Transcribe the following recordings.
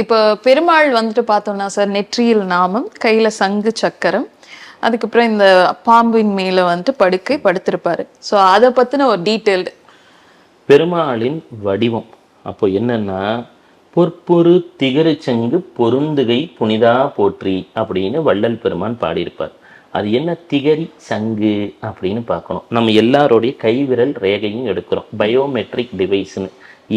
இப்போ பெருமாள் வந்துட்டு பார்த்தோம்னா சார் நெற்றியில் நாமம் கையில் சங்கு சக்கரம் அதுக்கப்புறம் இந்த பாம்பின் மேலே வந்துட்டு படுக்கை படுத்திருப்பாரு. ஸோ அதை பற்றின ஒரு டீட்டெயில்டு. பெருமாளின் வடிவம். அப்போ என்னன்னா பொற்பொரு திகருச்சங்கு பொருந்துகை புனிதா போற்றி அப்படின்னு வள்ளல் பெருமான் பாடியிருப்பார். அது என்ன திகரி சங்கு அப்படின்னு பார்க்கணும். நம்ம எல்லாருடைய கைவிரல் ரேகையும் எடுக்கிறோம். பயோமெட்ரிக் டிவைஸ்னு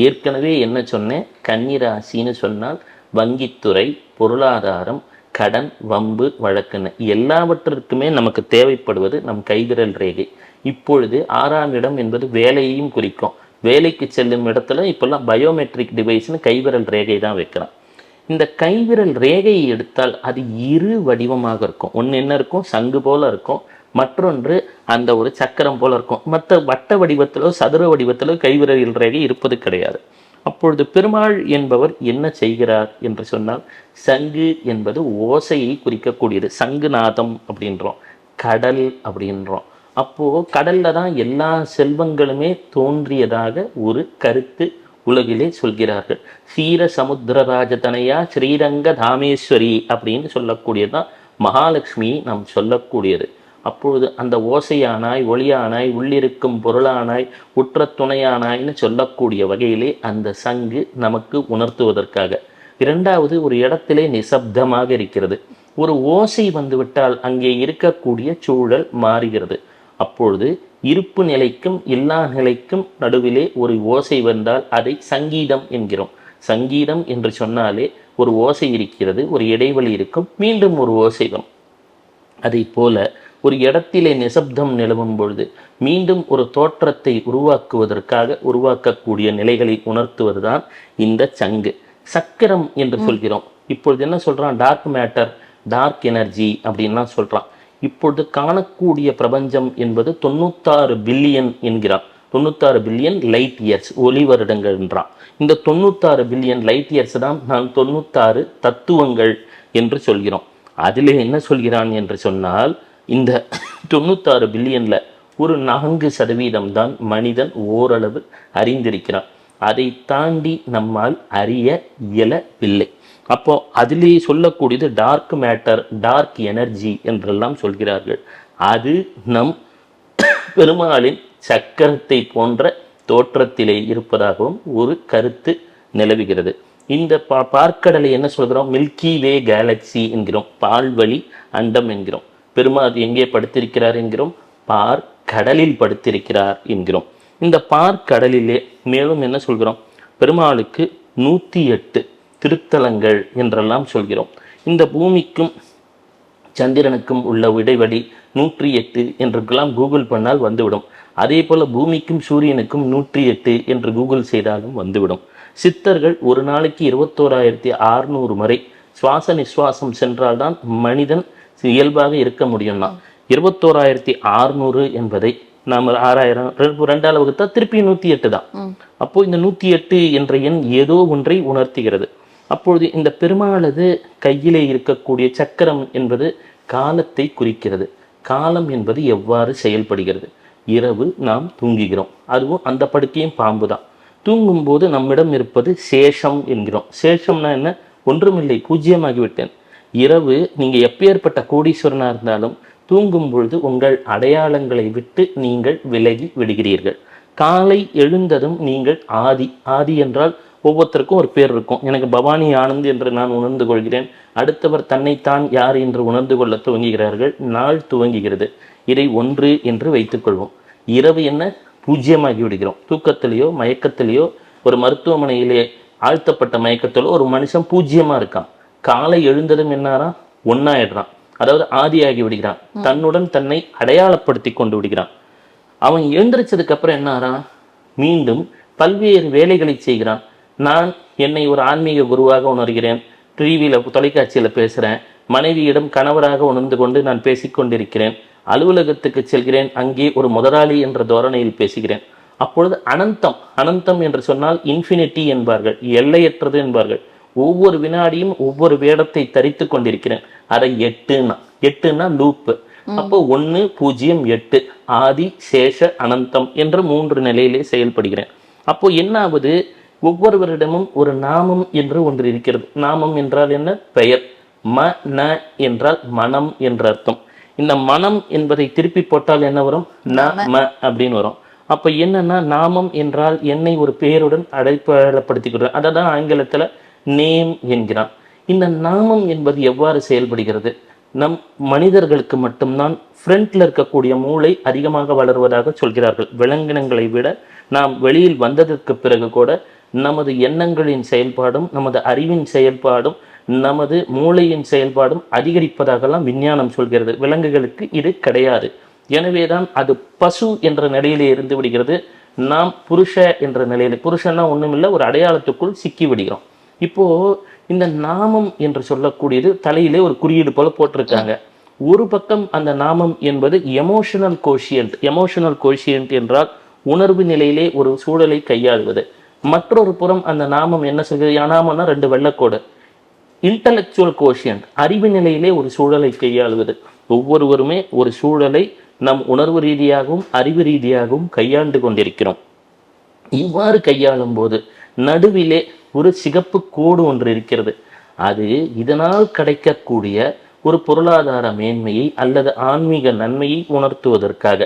ஏற்கனவே என்ன சொன்னேன்? கன்னிராசின்னு சொன்னால் வங்கித்துறை பொருளாதாரம் கடன் வம்பு வழக்குன்னு எல்லாவற்றிற்குமே நமக்கு தேவைப்படுவது நம் கைவிரல் ரேகை. இப்பொழுது ஆறாம் இடம் என்பது வேலையையும் குறிக்கும். வேலைக்கு செல்லும் இடத்துல இப்போல்லாம் பயோமெட்ரிக் டிவைஸ்னு கைவிரல் ரேகை தான் வைக்கிறான் இந்த கைவிரல் ரேகையை எடுத்தால் அது இரு வடிவமாக இருக்கும். ஒன்று என்ன இருக்கும்? சங்கு போல இருக்கும். மற்றொன்று அந்த ஒரு சக்கரம் போல இருக்கும். மற்ற வட்ட வடிவத்திலோ சதுர வடிவத்திலோ கைவிரல் ரேகை இருப்பது கிடையாது. அப்பொழுது பெருமாள் என்பவர் என்ன செய்கிறார் என்று சொன்னால் சங்கு என்பது ஓசையை குறிக்கக்கூடியது. சங்குநாதம் அப்படின்றோம். கடல் அப்படின்றோம். அப்போது கடல்ல தான் எல்லா செல்வங்களுமே தோன்றியதாக ஒரு கருத்து உலகிலே சொல்கிறார்கள். சீர சமுத்திரராஜதனையா ஸ்ரீரங்க தாமேஸ்வரி அப்படின்னு சொல்லக்கூடியதுதான் மகாலட்சுமி நாம் சொல்லக்கூடியது. அப்பொழுது அந்த ஓசையானாய் ஒளியானாய் உள்ளிருக்கும் பொருளானாய் உற்ற துணையானாய்னு சொல்லக்கூடிய வகையிலே அந்த சங்கு நமக்கு உணர்த்துவதற்காக. இரண்டாவது ஒரு இடத்திலே நிசப்தமாக இருக்கிறது. ஒரு ஓசை வந்துவிட்டால் அங்கே இருக்கக்கூடிய சூழல் மாறுகிறது. அப்பொழுது இருப்பு நிலைக்கும் எல்லா நிலைக்கும் நடுவிலே ஒரு ஓசை வந்தால் அதை சங்கீதம் என்கிறோம். சங்கீதம் என்று சொன்னாலே ஒரு ஓசை இருக்கிறது ஒரு இடைவெளி இருக்கும் மீண்டும் ஒரு ஓசை வரும். அதை போல ஒரு இடத்திலே நிசப்தம் நிலவும் பொழுது மீண்டும் ஒரு தோற்றத்தை உருவாக்குவதற்காக உருவாக்கக்கூடிய நிலைகளை உணர்த்துவதுதான் இந்த சங்கு. சக்கரம் என்று சொல்கிறோம். இப்பொழுது என்ன சொல்றான்? டார்க் மேட்டர் டார்க் எனர்ஜி அப்படின்லாம் சொல்றான். இப்பொழுது காணக்கூடிய பிரபஞ்சம் என்பது தொண்ணூத்தாறு பில்லியன் என்கிறான். தொண்ணூத்தாறு பில்லியன் லைட் இயர்ஸ் ஒளி வருடங்கள்ன்றான் இந்த தொண்ணூத்தாறு பில்லியன் லைட் இயர்ஸ் தான் நான் தொண்ணூத்தாறு தத்துவங்கள் என்று சொல்கிறோம். அதிலே என்ன சொல்கிறான் என்று சொன்னால் இந்த தொண்ணூத்தாறு பில்லியனில் ஒரு நான்கு சதவீதம் தான் மனிதன் ஓரளவு அறிந்திருக்கிறான். அதை தாண்டி நம்மால் அறிய இயலவில்லை. அப்போ அதிலே சொல்லக்கூடியது டார்க் மேட்டர் டார்க் எனர்ஜி என்றெல்லாம் சொல்கிறார்கள். அது நம் பெருமாளின் சக்கரத்தை போன்ற தோற்றத்திலே இருப்பதாகவும் ஒரு கருத்து நிலவுகிறது. இந்த பா பார்க்கடலை என்ன சொல்கிறோம்? மில்கி வே கேலக்சி என்கிறோம். பால்வழி அண்டம் என்கிறோம். பெருமாள் எங்கே படுத்திருக்கிறார் என்கிறோம்? பார் கடலில் படுத்திருக்கிறார் என்கிறோம். இந்த பார்க்கடலிலே மேலும் என்ன சொல்கிறோம்? பெருமாளுக்கு நூற்றி எட்டு திருத்தலங்கள் என்றெல்லாம் சொல்கிறோம். இந்த பூமிக்கும் சந்திரனுக்கும் உள்ள இடைவெளி நூற்றி எட்டு என்றுக்கெல்லாம் கூகுள் பண்ணால் வந்துவிடும். அதே போல பூமிக்கும் சூரியனுக்கும் நூற்றி எட்டு என்று கூகுள் செய்தாலும் வந்துவிடும். சித்தர்கள் ஒரு நாளைக்கு இருபத்தோராயிரத்தி அறுநூறு முறை சுவாச நிஸ்வாசம் சென்றால்தான் மனிதன் இயல்பாக இருக்க முடியும்னா இருபத்தோராயிரத்தி அறுநூறு என்பதை நாம் ஆறாயிரம் ரெண்டு- ரெண்டால வகுத்தா திருப்பி நூத்தி எட்டு தான். அப்போ இந்த நூத்தி எட்டு என்ற எண் ஏதோ ஒன்றை உணர்த்துகிறது. அப்பொழுது இந்த பெருமாளது கையிலே இருக்கக்கூடிய சக்கரம் என்பது காலத்தை குறிக்கிறது. காலம் என்பது எவ்வாறு செயல்படுகிறது? இரவு நாம் தூங்குகிறோம். அதுவும் அந்த படுக்கையும் பாம்பு தான். தூங்கும்போது நம்மிடம் இருப்பது சேஷம் என்கிறோம். சேஷம்னா என்ன? ஒன்றுமில்லை பூஜ்ஜியமாகிவிட்டேன். இரவு நீங்கள் எப்பேற்பட்ட கோடீஸ்வரனாக இருந்தாலும் தூங்கும் பொழுது உங்கள் அடையாளங்களை விட்டு நீங்கள் விலகி விடுகிறீர்கள். காலை எழுந்ததும் நீங்கள் ஆதி. ஆதி என்றால் ஒவ்வொருத்தருக்கும் ஒரு பேர் இருக்கும். எனக்கு பவானி ஆனந்த் என்று நான் உணர்ந்து கொள்கிறேன். அடுத்தவர் தன்னைத்தான் யார் என்று உணர்ந்து கொள்ள துவங்குகிறார்கள். நாள் துவங்குகிறது. இதை ஒன்று என்று வைத்துக்கொள்வோம் இரவு என்ன? பூஜ்ஜியமாகி விடுகிறோம். தூக்கத்திலேயோ மயக்கத்திலேயோ ஒரு மருத்துவமனையிலே ஆழ்த்தப்பட்ட மயக்கத்திலோ ஒரு மனுஷன் பூஜ்ஜியமாக இருக்கான். காலை எழுந்ததும் என்னாரா ஒன்னாயிடுறான். அதாவது ஆதியாகி விடுகிறான். தன்னுடன் தன்னை அடையாளப்படுத்தி கொண்டு விடுகிறான். அவன் எழுந்திரிச்சதுக்கு அப்புறம் என்ன ஆறான் மீண்டும் பல்வேறு வேலைகளை செய்கிறான். நான் என்னை ஒரு ஆன்மீக குருவாக உணர்கிறேன். டிவியில் தொலைக்காட்சியில் பேசுகிறேன் மனைவியிடம் கணவராக உணர்ந்து கொண்டு நான் பேசிக்கொண்டிருக்கிறேன் அலுவலகத்துக்கு செல்கிறேன். அங்கே ஒரு முதலாளி என்ற தோரணையில் பேசுகிறேன். அப்பொழுது அனந்தம் அனந்தம் என்று சொன்னால் இன்ஃபினிட்டி என்பார்கள். எல்லையற்றது என்பார்கள். ஒவ்வொரு வினாடியும் ஒவ்வொரு வேடத்தை தரித்து கொண்டிருக்கிறேன். அதை எட்டுன்னா எட்டுன்னா லூப்பு. அப்போ ஒன்று பூஜ்ஜியம் எட்டு ஆதி சேஷ அனந்தம் என்ற மூன்று நிலையிலே செயல்படுகிறேன். அப்போ என்ன ஆகுது ஒவ்வொருவரிடமும் ஒரு நாமம் என்று ஒன்று இருக்கிறது. நாமம் என்றால் என்ன? பெயர். ம ந என்றால் மனம் என்ற அர்த்தம். இந்த மனம் என்பதை திருப்பி போட்டால் என்ன வரும்? ந ம. அப்படின்னு வரும். அப்ப என்னன்னா நாமம் என்றால் என்னை ஒரு பெயருடன் அடையாளப்படுத்திக்கிறோம் அதை தான் ஆங்கிலத்துல நேம் என்கிறான். இந்த நாமம் என்பது எவ்வாறு செயல்படுகிறது? நம் மனிதர்களுக்கு மட்டும்தான் ஃப்ரண்ட்ல இருக்கக்கூடிய மூளை அதிகமாக வளர்வதாக சொல்கிறார்கள். விலங்கினங்களை விட நாம் வெளியில் வந்ததற்கு பிறகு கூட நமது எண்ணங்களின் செயல்பாடும் நமது அறிவின் செயல்பாடும் நமது மூளையின் செயல்பாடும் அதிகரிப்பதாகலாம் விஞ்ஞானம் சொல்கிறது. விலங்குகளுக்கு இது கிடையாது. எனவேதான் அது பசு என்ற நிலையிலே இருந்து விடுகிறது. நாம் புருஷ என்ற நிலையில புருஷன்னா ஒன்றுமில்லை ஒரு அடையாளத்துக்குள் சிக்கி விடுகிறோம். இப்போ இந்த நாமம் என்று சொல்லக்கூடியது தலையிலே ஒரு குறியீடு போல போட்டிருக்காங்க. ஒரு பக்கம் அந்த நாமம் என்பது எமோஷனல் கோஷியன்ட் எமோஷனல் கோஷியன்ட் என்றால் உணர்வு நிலையிலே ஒரு சூழலை கையாளுவது. மற்றொரு புறம் அந்த நாமம் என்ன சொல்கிறது நாமம்னா ரெண்டு வெள்ளக்கோடு. இன்டலெக்சுவல் கோஷியன்ட் அறிவு நிலையிலே ஒரு சூழலை கையாளுவது. ஒவ்வொருவருமே ஒரு சூழலை நம் உணர்வு ரீதியாகவும் அறிவு ரீதியாகவும் கையாண்டு கொண்டிருக்கிறோம். இவ்வாறு கையாளும் போது நடுவிலே ஒரு சிகப்பு கோடு ஒன்று இருக்கிறது. அது இதனால் கிடைக்கக்கூடிய ஒரு பொருளாதார மேன்மையை அல்லது ஆன்மீக நன்மையை உணர்த்துவதற்காக.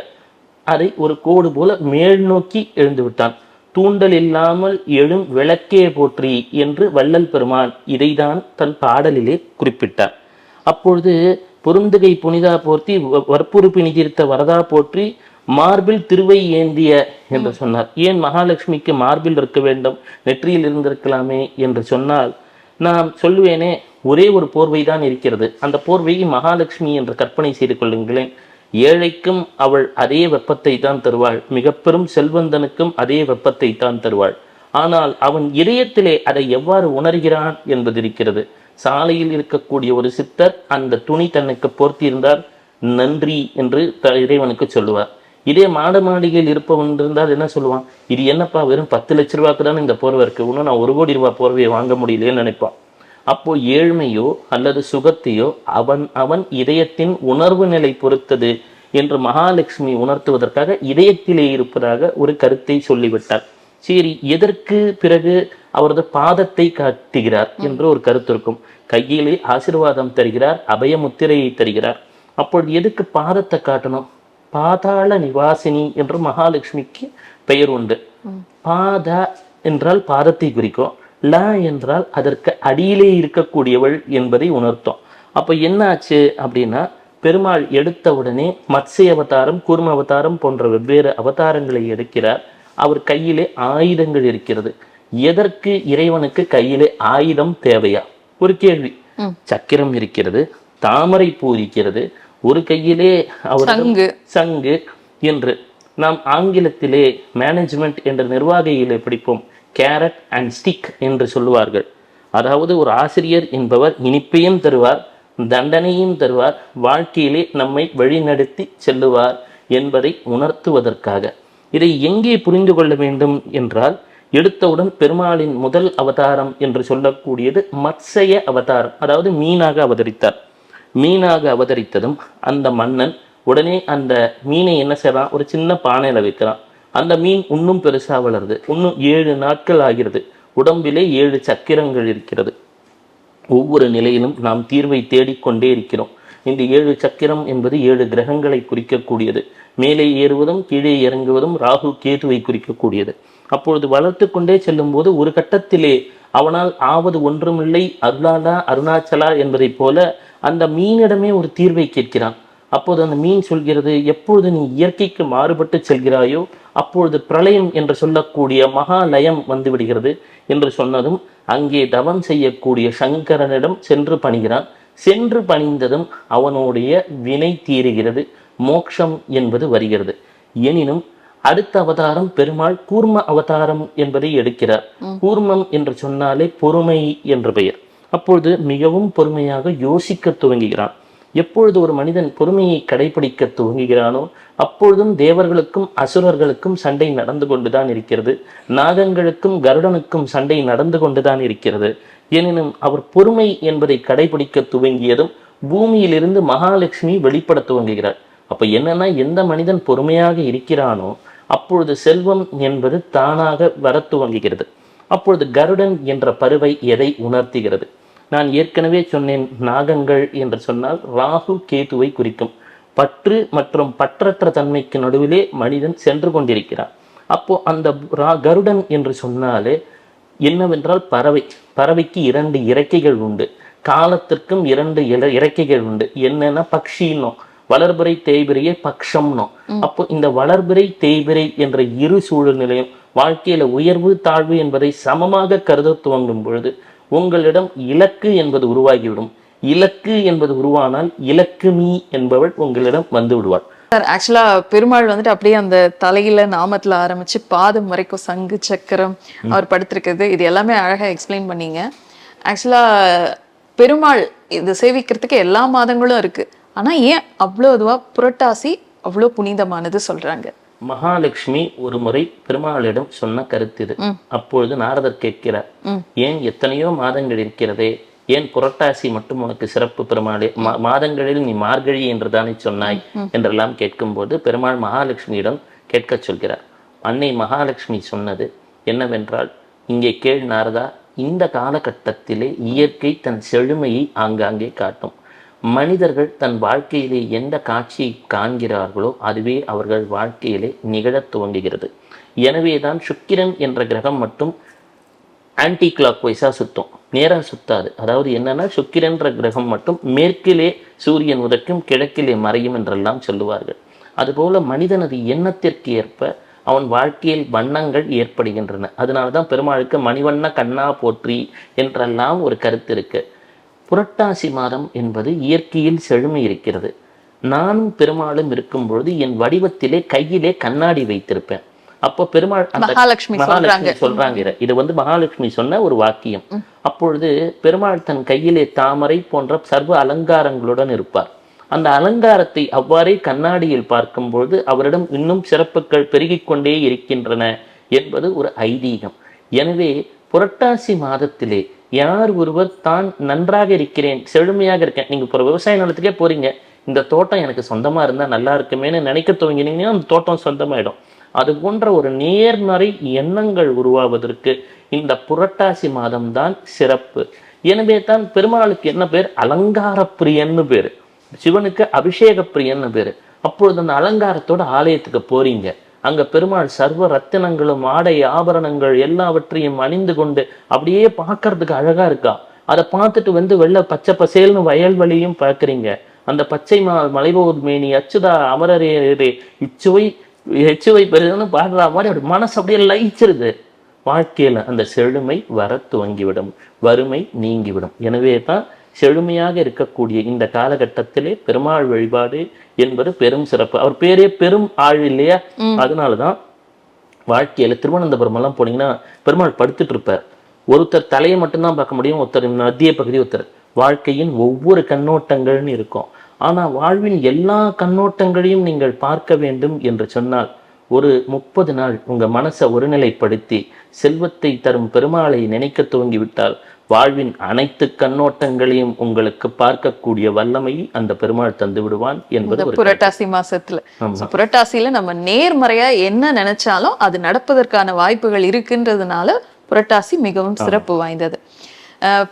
அதை ஒரு கோடு போல மேல் நோக்கி எழுந்துவிட்டான் தூண்டல் இல்லாமல் எழும் விளக்கே போற்றி என்று வள்ளல் பெருமான் இதைதான் தன் பாடலிலே குறிப்பிட்டார். அப்பொழுது பொருந்துகை புனிதா போர்த்தி வ- நிதிர்த்த வரதா போற்றி மார்பில் திருவை ஏந்திய என்று சொன்னார். ஏன் மகாலட்சுமிக்கு மார்பில் இருக்க வேண்டும்? நெற்றியில் இருந்திருக்கலாமே என்று சொன்னால் நான் சொல்லுவேனே ஒரே ஒரு போர்வை தான் இருக்கிறது. அந்த போர்வையை மகாலட்சுமி என்று கற்பனை செய்து கொள்ளுங்களேன். ஏழைக்கும் அவள் அதே வெப்பத்தை தான் தருவாள். மிக பெரும் செல்வந்தனுக்கும் அதே வெப்பத்தை தான் தருவாள். ஆனால் அவன் இதயத்திலே அதை எவ்வாறு உணர்கிறான் என்பது இருக்கிறது சாலையில் இருக்கக்கூடிய ஒரு சித்தர் அந்த துணி தன்னுக்கு போர்த்தியிருந்தார். நன்றி என்று த- இறைவனுக்கு சொல்லுவார். இதே மாட மாளிகையில் இருப்பவன் இருந்தால் என்ன சொல்லுவான்? இது என்னப்பா வெறும் பத்து லட்ச ரூபாய்க்கு தானே இந்த போர்வை இருக்கு? இன்னும் நான் ஒரு கோடி ரூபாய் போர்வையை வாங்க முடியலையேன்னு நினைப்பான். அப்போ ஏழ்மையோ அல்லது சுகத்தையோ அவன் அவன் இதயத்தின் உணர்வு நிலை பொறுத்தது என்று மகாலட்சுமி உணர்த்துவதற்காக இதயத்திலே இருப்பதாக ஒரு கருத்தை சொல்லிவிட்டார். சரி எதற்கு பிறகு அவரது பாதத்தை காட்டுகிறார் என்று ஒரு கருத்து இருக்கும். கையிலே ஆசீர்வாதம் தருகிறார் அபய முத்திரையை தருகிறார். அப்பொழுது எதுக்கு பாதத்தை காட்டணும்? பாதாள நிவாசினி என்று மகாலட்சுமிக்கு பெயர் உண்டு. பாத என்றால் பாதத்தை குறிக்கும். ல என்றால் அதற்கு அடியிலே இருக்கக்கூடியவள் என்பதை உணர்த்தும். அப்ப என்ன ஆச்சு அப்படின்னா பெருமாள் எடுத்த உடனே மத்ஸ்ய அவதாரம் கூர்ம அவதாரம் போன்ற வெவ்வேறு அவதாரங்களை எடுக்கிறார். அவர் கையிலே ஆயுதங்கள் இருக்கிறது. எதற்கு இறைவனுக்கு கையிலே ஆயுதம் தேவையா? ஒரு கேள்வி. சக்கிரம் இருக்கிறது தாமரை பூ இருக்கிறது ஒரு கையிலே அவர் சங்கு. என்று நாம் ஆங்கிலத்திலே மேனேஜ்மெண்ட் என்ற நிர்வாகியிலே படிப்போம். கேரட் அண்ட் ஸ்டிக் என்று சொல்லுவார்கள். அதாவது ஒரு ஆசிரியர் என்பவர் இனிப்பையும் தருவார் தண்டனையும் தருவார் வாழ்க்கையிலே நம்மை வழிநடத்தி செல்லுவார் என்பதை உணர்த்துவதற்காக. இதை எங்கே புரிந்து கொள்ள வேண்டும் என்றால் எடுத்தவுடன் பெருமாளின் முதல் அவதாரம் என்று சொல்லக்கூடியது மத்சய அவதாரம் அதாவது மீனாக அவதரித்தார். மீனாக அவதரித்ததும் அந்த மன்னன் உடனே அந்த மீனை என்ன செய்கிறான் ஒரு சின்ன பானையில வைக்கிறான். அந்த மீன் இன்னும் பெருசா வளருது. இன்னும் ஏழு நாட்கள் ஆகிறது. உடம்பிலே ஏழு சக்கிரங்கள் இருக்கிறது. ஒவ்வொரு நிலையிலும் நாம் தீர்வை தேடிக்கொண்டே இருக்கிறோம். இந்த ஏழு சக்கிரம் என்பது ஏழு கிரகங்களை குறிக்கக்கூடியது. மேலே ஏறுவதும் கீழே இறங்குவதும் ராகு கேதுவை குறிக்கக்கூடியது. அப்பொழுது வளர்த்து கொண்டே செல்லும்போது ஒரு கட்டத்திலே அவனால் ஆவது ஒன்றுமில்லை. அருளாலா அருணாச்சலா என்பதைப் போல அந்த மீனிடமே ஒரு தீர்வை கேட்கிறான். அப்போது அந்த மீன் சொல்கிறது எப்பொழுது நீ இயற்கைக்கு மாறுபட்டு செல்கிறாயோ அப்பொழுது பிரளயம் என்று சொல்லக்கூடிய மகாலயம் வந்து விடுகிறது என்று சொன்னதும் அங்கே தவம் செய்யக்கூடிய சங்கரனிடம் சென்று பணிகிறான். சென்று பணிந்ததும் அவனுடைய வினை தீருகிறது மோட்சம் என்பது வருகிறது. எனினும் அடுத்த அவதாரம் பெருமாள் கூர்ம அவதாரம் என்பதை எடுக்கிறார். கூர்மம் என்று சொன்னாலே பொறுமை என்ற பெயர். அப்பொழுது மிகவும் பொறுமையாக யோசிக்க துவங்குகிறான். எப்பொழுது ஒரு மனிதன் பொறுமையை கடைபிடிக்க துவங்குகிறானோ அப்பொழுதும் தேவர்களுக்கும் அசுரர்களுக்கும் சண்டை நடந்து கொண்டுதான் இருக்கிறது. நாகங்களுக்கும் கருடனுக்கும் சண்டை நடந்து கொண்டுதான் இருக்கிறது. எனினும் அவர் பொறுமை என்பதை கடைபிடிக்க துவங்கியதும் பூமியிலிருந்து மகாலட்சுமி வெளிப்பட துவங்குகிறார். அப்ப என்னன்னா எந்த மனிதன் பொறுமையாக இருக்கிறானோ அப்பொழுது செல்வம் என்பது தானாக வர துவங்குகிறது. அப்பொழுது கருடன் என்ற பருவை எதை உணர்த்துகிறது? நான் ஏற்கனவே சொன்னேன் நாகங்கள் என்று சொன்னால் ராகு கேதுவை குறிக்கும். பற்று மற்றும் பற்றற்ற தன்மைக்கு நடுவிலே மனிதன் சென்று கொண்டிருக்கிறான். அப்போ அந்த ரா- கருடன் என்று சொன்னாலே என்னவென்றால் பறவை. பறவைக்கு இரண்டு இறக்கைகள் உண்டு. காலத்திற்கும் இரண்டு இற- இறக்கைகள் உண்டு. என்னன்னா பக்ஷின்னும் வளர்பிறை தேய்பிரையை பக்ஷம்னோம் அப்போ இந்த வளர்பிறை தேய்பிரை என்ற இரு சூழ்நிலையும் வாழ்க்கையில உயர்வு தாழ்வு என்பதை சமமாக கருத துவங்கும் பொழுது உங்களிடம் இலக்கு என்பது உருவாகிவிடும். இலக்கு என்பது உருவானால் இலக்குமி என்பவள் உங்களிடம் வந்து விடுவாள். சார் ஆக்சுவலா பெருமாள் வந்துட்டு அப்படியே அந்த தலையில நாமத்துல ஆரம்பிச்சு பாதம் வரைக்கும் சங்கு சக்கரம் அவர் படுத்திருக்கிறது. இது எல்லாமே அழகா எக்ஸ்பிளைன் பண்ணீங்க. ஆக்சுவலா பெருமாள் இது சேவிக்கிறதுக்கு எல்லா மாதங்களும் இருக்கு. ஆனா ஏன் அவ்வளோ இதுவா புரட்டாசி அவ்வளோ புனிதமானது சொல்றாங்க? மகாலட்சுமி ஒரு முறை பெருமாளிடம் சொன்ன கருத்து இது. அப்பொழுது நாரதர் கேட்கிறார். ஏன் எத்தனையோ மாதங்கள் இருக்கிறதே? ஏன் புரட்டாசி மட்டும் உனக்கு சிறப்பு பெருமாளே? மாதங்களில் நீ மார்கழி என்று தானே சொன்னாய் என்றெல்லாம் கேட்கும்போது பெருமாள் மகாலட்சுமியிடம் கேட்கச் சொல்கிறார் அன்னை மகாலட்சுமி சொன்னது என்னவென்றால் இங்கே கேள் நாரதா இந்த காலகட்டத்திலே இயற்கை தன் செழுமையை ஆங்காங்கே காட்டும். மனிதர்கள் தன் வாழ்க்கையிலே எந்த காட்சியை காண்கிறார்களோ அதுவே அவர்கள் வாழ்க்கையிலே நிகழத் துவங்குகிறது. எனவேதான் சுக்கிரன் என்ற கிரகம் மட்டும் ஆன்டி கிளாக் வைஸாக சுத்தும். நேராக சுத்தாது. அதாவது என்னன்னா சுக்கிரன்ற கிரகம் மட்டும் மேற்கிலே சூரியன் உதக்கும் கிழக்கிலே மறையும் என்றெல்லாம் சொல்லுவார்கள். அதுபோல மனிதனது எண்ணத்திற்கு ஏற்ப அவன் வாழ்க்கையில் வண்ணங்கள் ஏற்படுகின்றன. அதனால தான் பெருமாளுக்கு மணிவண்ண கண்ணா போற்றி என்றெல்லாம் ஒரு கருத்து இருக்கு. புரட்டாசி மாதம் என்பது இயற்கையில் செழுமை இருக்கிறது. நானும் பெருமாளும் இருக்கும் பொழுது என் வடிவத்திலே கையிலே கண்ணாடி வைத்திருப்பேன். அப்போ பெருமாள் மகாலட்சுமி சொல்றாங்க. இத. வந்து மகாலட்சுமி சொன்ன ஒரு வாக்கியம். அப்பொழுது பெருமாள் தன் கையிலே தாமரை போன்ற சர்வ அலங்காரங்களுடன் இருப்பார். அந்த அலங்காரத்தை அவ்வாறே கண்ணாடியில் பார்க்கும்பொழுது அவரிடம் இன்னும் சிறப்புகள் பெருகிக் கொண்டே இருக்கின்றன என்பது ஒரு ஐதீகம். எனவே புரட்டாசி மாதத்திலே யார் ஒருவர் தான் நன்றாக இருக்கிறேன் செழுமையாக இருக்கேன் நீங்கள் இப்போ விவசாய நிலத்துக்கே போறீங்க இந்த தோட்டம் எனக்கு சொந்தமாக இருந்தால் நல்லா இருக்குமேனு நினைக்க துவங்கினீங்கன்னா அந்த தோட்டம் சொந்தமாயிடும். அது போன்ற ஒரு நேர்மறை எண்ணங்கள் உருவாவதற்கு இந்த புரட்டாசி மாதம்தான் சிறப்பு. எனவே தான் பெருமாளுக்கு என்ன பேர்? அலங்கார பிரியன்னு பேர். சிவனுக்கு அபிஷேக பிரியன்னு பேர். அப்பொழுது அந்த அலங்காரத்தோட ஆலயத்துக்கு போறீங்க. அங்க பெருமாள் சர்வ ரத்தினங்களும் ஆடை ஆபரணங்கள் எல்லாவற்றையும் அணிந்து கொண்டு அப்படியே பார்க்கறதுக்கு அழகா இருக்கா? அதை பார்த்துட்டு வந்து வெள்ளை பச்சை பசேல்னு வயல்வெளியும் பார்க்குறீங்க. அந்த பச்சை மா மலைபோர் மேனி அச்சுதா அமரரே இச்சுவை எச்சுவை பெருதுன்னு பாடுற மாதிரி அப்படி மனசு அப்படியே லயிச்சிருது. வாழ்க்கையில அந்த செழுமை வர துவங்கிவிடும் வறுமை நீங்கிவிடும். எனவே தான் செழுமையாக இருக்கக்கூடிய இந்த காலகட்டத்திலே பெருமாள் வழிபாடு என்பது பெரும் சிறப்பு. அவர் பேரே பெரும் ஆள் இல்லையா? அதனாலதான் வாழ்க்கையில திருவனந்தபுரம் எல்லாம் போனீங்கன்னா பெருமாள் படுத்துட்டு இருப்பார். ஒருத்தர் தலையை மட்டும்தான் பார்க்க முடியும் ஒருத்தர் மத்திய பகுதி ஒருத்தர். வாழ்க்கையின் ஒவ்வொரு கண்ணோட்டங்கள்னு இருக்கும். ஆனா வாழ்வின் எல்லா கண்ணோட்டங்களையும் நீங்கள் பார்க்க வேண்டும் என்று சொன்னால் ஒரு முப்பது நாள் உங்க மனசை ஒருநிலைப்படுத்தி செல்வத்தை தரும் பெருமாளை நினைக்க துவங்கிவிட்டால் வாழ்வின் அனைத்து கண்ணோட்டங்களையும் உங்களுக்கு பார்க்கக்கூடிய வல்லமையை அந்த பெருமாள் தந்து விடுவான் என்பது புரட்டாசி மாசத்துல. புரட்டாசியில நம்ம நேர்மறையா என்ன நினைச்சாலும் அது நடப்பதற்கான வாய்ப்புகள் இருக்குன்றதுனால புரட்டாசி மிகவும் சிறப்பு வாய்ந்தது.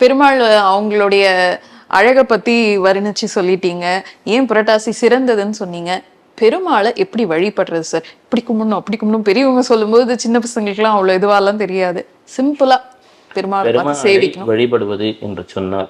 பெருமாள் அவங்களுடைய அழகை பத்தி வர்ணிச்சு சொல்லிட்டீங்க. ஏன் புரட்டாசி சிறந்ததுன்னு சொன்னீங்க? பெருமாளை எப்படி வழிபடுறது சார் இப்படி கும்பிடணும் அப்படி கும்பிடணும். பெரியவங்க சொல்லும்போது சின்ன பசங்களுக்குலாம் அவ்வளவு இதுவாலாம் தெரியாது. சிம்பிளா பெருமாள் சேவிக்கணும். வழிபடுவது என்று சொன்னால்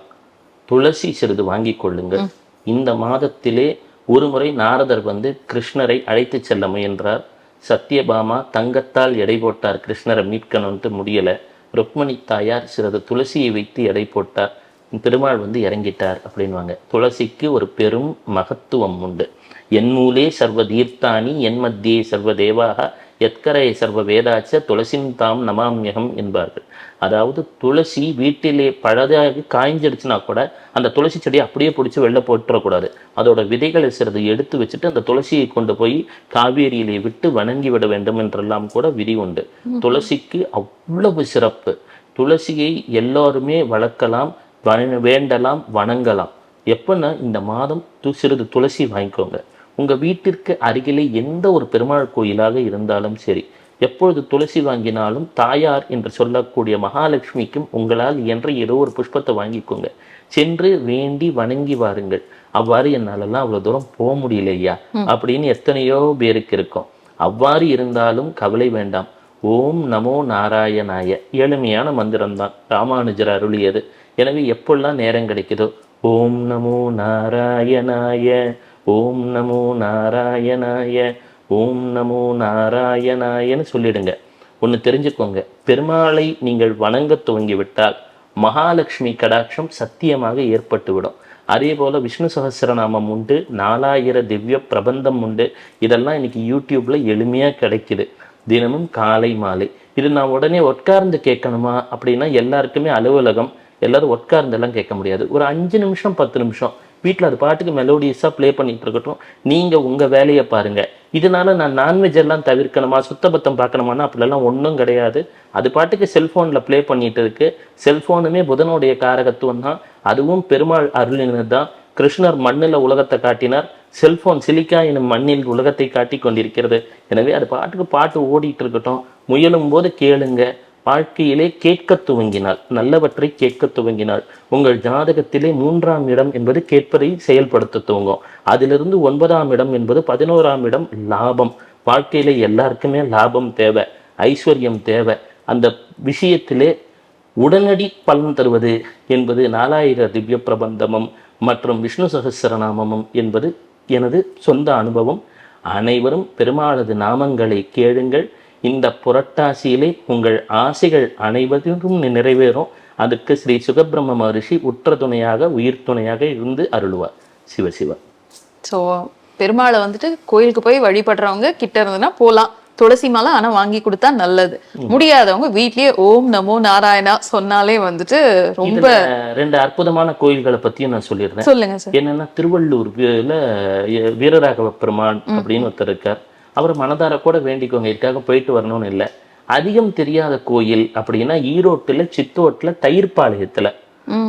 துளசி சிறிது வாங்கிக் கொள்ளுங்கள். இந்த மாதத்திலே ஒருமுறை நாரதர் வந்து கிருஷ்ணரை அழைத்து செல்ல முயன்றார். சத்யபாமா தங்கத்தால் எடை போட்டார் கிருஷ்ணரை மீட்கணும்ட்டு முடியல. ருக்மணி தாயார் சிறிது துளசியை வைத்து எடை போட்டார். பெருமாள் வந்து இறங்கிட்டார் அப்படின்வாங்க. துளசிக்கு ஒரு பெரும் மகத்துவம் உண்டு. என் மூலே சர்வ தீர்த்தானி என் மத்தியே சர்வ தேவாக எத்கரை சர்வ வேதாச்ச துளசின் தாம் நமாமியகம் என்பார்கள். அதாவது துளசி வீட்டிலே பழதாகி காய்ஞ்சிடுச்சுன்னா கூட அந்த துளசி செடியை அப்படியே பிடிச்சி வெளில போட்டுறக்கூடாது. அதோட விதைகளை சிறிது எடுத்து வச்சுட்டு அந்த துளசியை கொண்டு போய் காவேரியிலே விட்டு வணங்கி விட வேண்டும் என்றெல்லாம் கூட விதி உண்டு. துளசிக்கு அவ்வளவு சிறப்பு. துளசியை எல்லோருமே வளர்க்கலாம் வண- வேண்டலாம் வணங்கலாம். எப்பன்னா இந்த மாதம் து சிறிது துளசி வாங்கிக்கோங்க. உங்க வீட்டிற்கு அருகிலே எந்த ஒரு பெருமாள் கோயிலாக இருந்தாலும் சரி எப்பொழுது துளசி வாங்கினாலும் தாயார் என்று சொல்லக்கூடிய மகாலட்சுமிக்கும் உங்களால் இயன்ற ஏதோ ஒரு புஷ்பத்தை வாங்கிக்கோங்க. சென்று வேண்டி வணங்கி வாருங்கள். அவ்வாறு என்னாலெல்லாம் அவ்வளவு தூரம் போக முடியலையா? அப்படின்னு எத்தனையோ பேருக்கு இருக்கும். அவ்வாறு இருந்தாலும் கவலை வேண்டாம். ஓம் நமோ நாராயணாய. எளிமையான மந்திரம்தான். ராமானுஜர் அருளியது. எனவே எப்பொல்லாம் நேரம் கிடைக்குதோ? ஓம் நமோ நாராயணாய. ஓம் நமோ நாராயணாய. ஓம் நமோ நாராயணாயன்னு சொல்லிடுங்க. ஒன்று தெரிஞ்சுக்கோங்க. பெருமாளை நீங்கள் வணங்க துவங்கி விட்டால் மகாலட்சுமி கடாட்சம் சத்தியமாக ஏற்பட்டுவிடும். அதே போல் விஷ்ணு சகசிரநாமம் உண்டு நாலாயிர திவ்ய பிரபந்தம் உண்டு. இதெல்லாம் இன்னைக்கு யூடியூப்பில் எளிமையாக கிடைக்குது. தினமும் காலை மாலை. இது நான் உடனே உட்கார்ந்து கேட்கணுமா அப்படின்னா எல்லாருக்குமே அலுவலகம் எல்லோரும் உட்கார்ந்தெல்லாம் கேட்க முடியாது. ஒரு அஞ்சு நிமிஷம் பத்து நிமிஷம். வீட்டில் அது பாட்டுக்கு மெலோடியஸாக ப்ளே பண்ணிகிட்டு இருக்கட்டும் நீங்கள் உங்கள் வேலையை பாருங்கள் இதனால் நான் நான்வெஜ் எல்லாம் தவிர்க்கணுமா? சுத்தபத்தம் பார்க்கணுமானா அப்படிலாம் ஒன்றும் கிடையாது. அது பாட்டுக்கு செல்ஃபோனில் ப்ளே பண்ணிகிட்டு இருக்கு. செல்ஃபோனுமே புதனுடைய காரகத்துவம் தான். அதுவும் பெருமாள் அருளினர் தான். கிருஷ்ணர் மண்ணில் உலகத்தை காட்டினார். செல்போன் சிலிக்கா எனும் மண்ணில் உலகத்தை காட்டி கொண்டிருக்கிறது. எனவே அது பாட்டுக்கு பாட்டு ஓடிட்டு இருக்கட்டும் முயலும் போது கேளுங்க. வாழ்க்கையிலே கேட்க துவங்கினாள். நல்லவற்றை கேட்க துவங்கினாள். உங்கள் ஜாதகத்திலே மூன்றாம் இடம் என்பது கேட்பதை செயல்படுத்த துவங்கும். அதிலிருந்து ஒன்பதாம் இடம் என்பது பதினோராம் இடம் லாபம். வாழ்க்கையில எல்லாருக்குமே லாபம் தேவை ஐஸ்வர்யம் தேவை. அந்த விஷயத்திலே உடனடி பலன் தருவது என்பது நாலாயிர திவ்ய பிரபந்தமும் மற்றும் விஷ்ணு சகசிரநாமமும் என்பது எனது சொந்த அனுபவம். அனைவரும் பெருமாளது நாமங்களை கேளுங்கள். இந்த புரட்டாசியிலே உங்கள் ஆசைகள் அனைவரும் நிறைவேறும். அதுக்கு ஸ்ரீ சுகபிரம்ம மகரிஷி உற்ற துணையாக உயிர் துணையாக இருந்து அருளுவார். சிவசிவ ஸோ பெருமாளை வந்துட்டு கோயிலுக்கு போய் வழிபடுறவங்க கிட்ட இருந்துன்னா போலாம். துளசி மாலை ஆனா வாங்கி கொடுத்தா நல்லது. முடியாதவங்க வீட்லயே ஓம் நமோ நாராயணா சொன்னாலே வந்துட்டு ரொம்ப ரெண்டு அற்புதமான கோயில்களை பத்தியும் நான் சொல்லிடுறேன் சொல்லுங்க சார் என்னன்னா திருவள்ளூர்ல வீரராகவ பெருமான் அப்படின்னு ஒருத்தர் இருக்கார். அவர் மனதார கூட வேண்டிக்கோங்க இதுக்காக போயிட்டு வரணும்னு இல்லை. அதிகம் தெரியாத கோயில் அப்படின்னா ஈரோட்டுல சித்தோட்டுல தயிர்பாளையத்துல.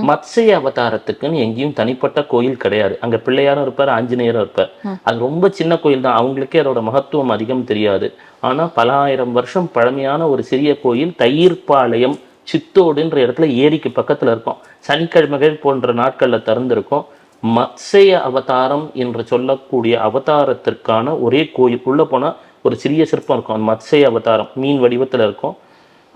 மத்ஸ்ய அவதாரத்துக்குன்னு எங்கேயும் தனிப்பட்ட கோயில் கிடையாது. அங்க பிள்ளையாரும் இருப்பார் ஆஞ்சநேயரும் இருப்பார். அது ரொம்ப சின்ன கோயில் தான். அவங்களுக்கே அதோட மகத்துவம் அதிகம் தெரியாது. ஆனா பல ஆயிரம் வருஷம் பழமையான ஒரு சிறிய கோயில் தயிர்பாளையம் சித்தோடுன்ற இடத்துல ஏரிக்கு பக்கத்துல இருக்கும். சனிக்கிழமைகள் போன்ற நாட்கள்ல திறந்திருக்கும். மத்சேய அவதாரம் என்று சொல்லக்கூடிய அவதாரத்திற்கான ஒரே கோயில் உள்ளே போனால் ஒரு சிறிய சிற்பம் இருக்கும். அந்த மத்சேய அவதாரம் மீன் வடிவத்தில் இருக்கும்.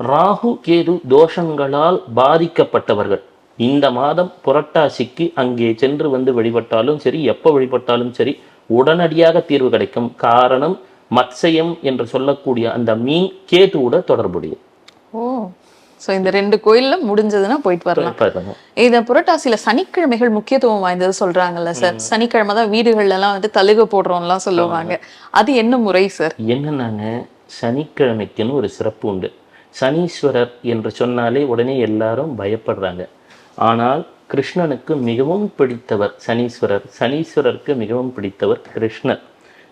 ராகு கேது தோஷங்களால் பாதிக்கப்பட்டவர்கள். இந்த மாதம் புரட்டாசிக்கு அங்கே சென்று வந்து வழிபட்டாலும் சரி எப்போ வழிபட்டாலும் சரி உடனடியாக தீர்வு கிடைக்கும். காரணம் மத்சயம் என்று சொல்லக்கூடிய அந்த மீன் கேதுவோட தொடர்புடையது. ஸோ இந்த ரெண்டு கோயில்ல முடிஞ்சதுன்னா போயிட்டு வரலாம். இந்த புரட்டாசியில சனிக்கிழமைகள் முக்கியத்துவம் வாய்ந்தது சொல்றாங்கல்ல சார் சனிக்கிழமை தான் வீடுகள்ல எல்லாம் வந்து தழுக போடுறோம்லாம் சொல்லுவாங்க. அது என்ன முறை சார் என்னன்னாங்க சனிக்கிழமைக்குன்னு ஒரு சிறப்பு உண்டு. சனீஸ்வரர் என்று சொன்னாலே உடனே எல்லாரும் பயப்படுறாங்க. ஆனால் கிருஷ்ணனுக்கு மிகவும் பிடித்தவர் சனீஸ்வரர். சனீஸ்வரருக்கு மிகவும் பிடித்தவர் கிருஷ்ணர்.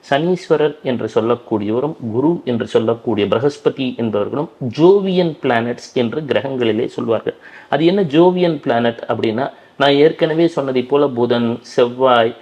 சனீஸ்வரர் என்று சொல்லக்கூடியவரும் குரு என்று சொல்லக்கூடிய பிரகஸ்பதி என்பவர்களும் ஜோவியன் பிளானட்ஸ் என்று கிரகங்களிலே சொல்வார்கள். அது என்ன ஜோவியன் பிளானட் அப்படின்னா நான் ஏற்கனவே சொன்னதை போல புதன் செவ்வாய்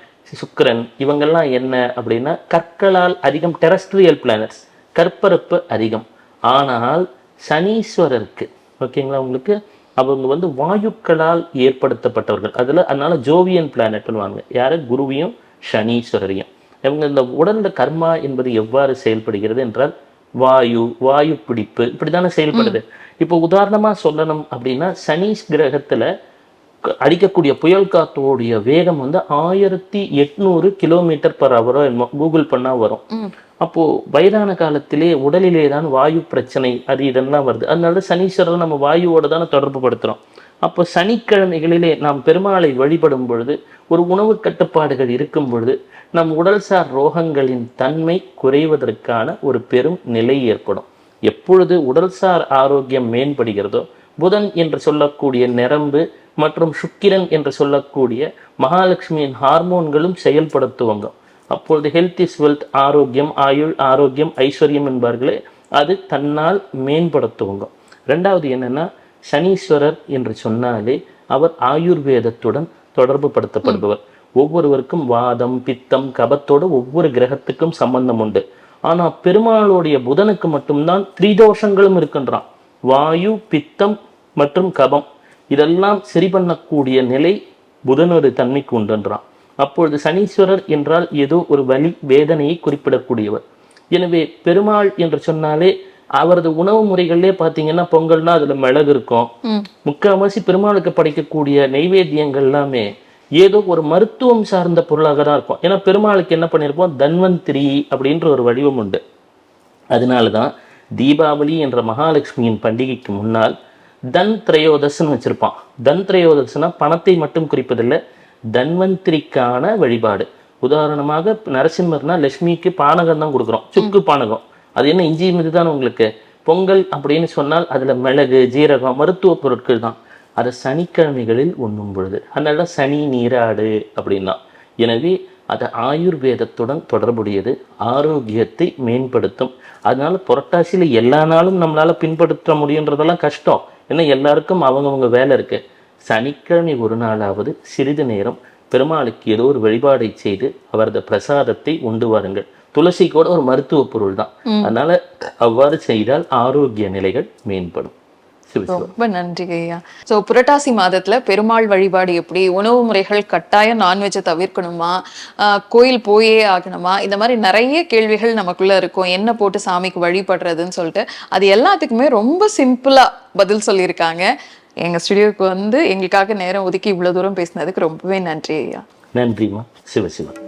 சுக்கரன் இவங்கெல்லாம் என்ன அப்படின்னா கற்களால் அதிகம் டெரஸ்ட்ரியல் பிளானட்ஸ் கற்பரப்பு அதிகம். ஆனால் சனீஸ்வரருக்கு ஓகேங்களா உங்களுக்கு? அவங்க வந்து வாயுக்களால் ஏற்படுத்தப்பட்டவர்கள். அதில் அதனால ஜோவியன் பிளானட்னு வாங்க யார்? குருவையும் சனீஸ்வரரையும். இவங்க இந்த உடல்ல கர்மா என்பது எவ்வாறு செயல்படுகிறது என்றால் வாயு வாயு பிடிப்பு இப்படித்தானே செயல்படுது. இப்போ உதாரணமா சொல்லணும் அப்படின்னா சனீஸ் கிரகத்துல அடிக்கக்கூடிய புயல் காத்தோடைய வேகம் வந்து ஆயிரத்தி எட்நூறு கிலோமீட்டர் பர் என்னமோ கூகுள் பண்ணா வரும். அப்போ வயதான காலத்திலே உடலிலே தான் வாயு பிரச்சனை அது இதெல்லாம் வருது. அதனால சனீஸ்வரர் நம்ம வாயுவோட தானே தொடர்பு படுத்துறோம் அப்போ சனிக்கிழமைகளிலே நாம் பெருமாளை வழிபடும் பொழுது ஒரு உணவு கட்டுப்பாடுகள் இருக்கும் பொழுது நம் உடல்சார் ரோகங்களின் தன்மை குறைவதற்கான ஒரு பெரும் நிலை ஏற்படும். எப்பொழுது உடல்சார் ஆரோக்கியம் மேம்படுகிறதோ புதன் என்று சொல்லக்கூடிய நரம்பு மற்றும் சுக்கிரன் என்று சொல்லக்கூடிய மகாலட்சுமியின் ஹார்மோன்களும் செயல்பட துவங்கும். அப்பொழுது ஹெல்த் இஸ் வெல்த் ஆரோக்கியம் ஆயுள் ஆரோக்கியம் ஐஸ்வர்யம் என்பார்களே அது தன்னால் மேம்பட துவங்கும். ரெண்டாவது என்னன்னா சனீஸ்வரர் என்று சொன்னாலே அவர் ஆயுர்வேதத்துடன் தொடர்பு படுத்தப்படுபவர் ஒவ்வொருவருக்கும் வாதம் பித்தம் கபத்தோடு ஒவ்வொரு கிரகத்துக்கும் சம்பந்தம் உண்டு. ஆனா பெருமாளுடைய புதனுக்கு மட்டும்தான் திரிதோஷங்களும் இருக்கின்றான். வாயு பித்தம் மற்றும் கபம். இதெல்லாம் சரி பண்ணக்கூடிய நிலை புதனொரு தன்மைக்கு உண்டுன்றான். அப்பொழுது சனீஸ்வரர் என்றால் ஏதோ ஒரு வலி வேதனையை குறிப்பிடக்கூடியவர். எனவே பெருமாள் என்று சொன்னாலே அவரது உணவு முறைகள்லே பார்த்தீங்கன்னா பொங்கல்னா அதுல மிளகு இருக்கும். முக்கால்வாசி பெருமாளுக்கு படைக்கக்கூடிய நைவேத்தியங்கள் எல்லாமே ஏதோ ஒரு மருத்துவம் சார்ந்த பொருளாக தான் இருக்கும். ஏன்னா பெருமாளுக்கு என்ன பண்ணியிருப்போம் தன்வந்திரி அப்படின்ற ஒரு வடிவம் உண்டு. அதனால தான் தீபாவளி என்ற மகாலட்சுமியின் பண்டிகைக்கு முன்னால் தன் திரையோதஸ்ன்னு வச்சிருப்பான். தன் திரையோதஸ்னா பணத்தை மட்டும் குறிப்பதில்லை தன்வந்திரிக்கான வழிபாடு. உதாரணமாக நரசிம்மர்னா லட்சுமிக்கு பானகம் தான் கொடுக்குறோம். சுக்கு பானகம். அது என்ன இஞ்சி மீது தான் உங்களுக்கு? பொங்கல் அப்படின்னு சொன்னால் அதில் மிளகு ஜீரகம் மருத்துவ பொருட்கள் தான். அதை சனிக்கிழமைகளில் உண்ணும் பொழுது. அதனால தான் சனி நீராடு அப்படின்னா. எனவே அது ஆயுர்வேதத்துடன் தொடர்புடையது. ஆரோக்கியத்தை மேம்படுத்தும். அதனால் புரட்டாசியில் எல்லா நாளும் நம்மளால் பின்பற்ற முடியுன்றதெல்லாம் கஷ்டம். ஏன்னா எல்லாருக்கும் அவங்கவுங்க வேலை இருக்குது சனிக்கிழமை ஒரு நாளாவது சிறிது நேரம் பெருமாளுக்கு ஏதோ ஒரு வழிபாடை செய்து அவரது பிரசாதத்தை உண்டு வாருங்கள். துளசி கூட ஒரு மருத்துவ பொருள் தான். அதனால அவ்வாறு செய்தால் ஆரோக்கிய நிலைகள் மேம்படும். ரொம்ப நன்றி ஐயா. ஸோ புரட்டாசி மாதத்துல பெருமாள் வழிபாடு எப்படி? உணவு முறைகள் கட்டாயம் நான்வெஜ்ஜை தவிர்க்கணுமா? கோயில் போயே ஆகணுமா? இந்த மாதிரி நிறைய கேள்விகள் நமக்குள்ள இருக்கும். என்ன போட்டு சாமிக்கு வழிபடுறதுன்னு சொல்லிட்டு. அது எல்லாத்துக்குமே ரொம்ப சிம்பிளா பதில் சொல்லியிருக்காங்க. எங்க ஸ்டுடியோக்கு வந்து எங்களுக்காக நேரம் ஒதுக்கி இவ்வளவு தூரம் பேசினதுக்கு ரொம்பவே நன்றி ஐயா. நன்றிம்மா. சிவசிவம்